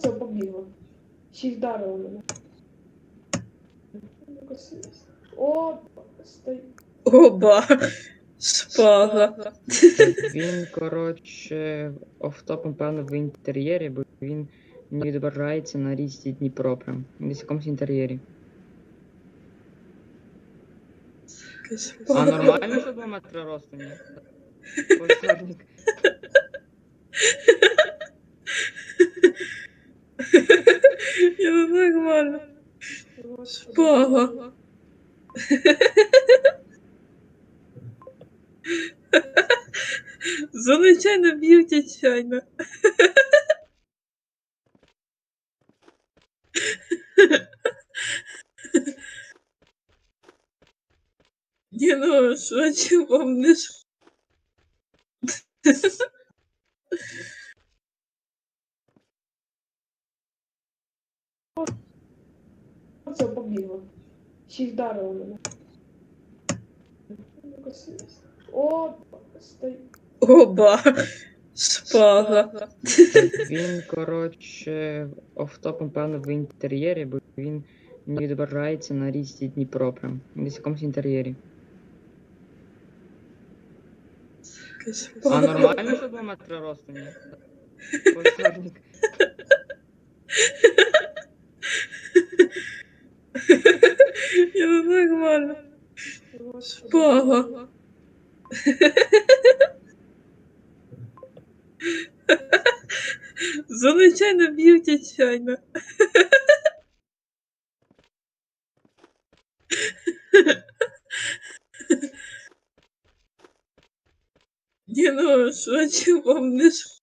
Це побігло. Ще й вдарило мене. О, стой. Оба. Шпага. Він, коротше, офтопом, певно, в інтер'єрі, бо він не відображається на річці Дніпро прям. Десь в якомусь інтер'єрі. А нормально, що 2 метри росту? Ні? Пожарник. Я ну нормально. Шпага. Звичайно б'ють отчайно. Ні, ну, що чи помниш? Це побігло. Ще й вдарило мене. О, стой. Оба. Шпага. Він, коротше, офтопом, певно, в інтер'єрі, бо він не відображається на річці Дніпро прям. Десь в якомусь інтер'єрі. А нормально, що 2 метри росту? Ні? Пожарник. Я нормально. Шпага. Звичайно б'ють отчайно. Ні, ну, що чи помниш?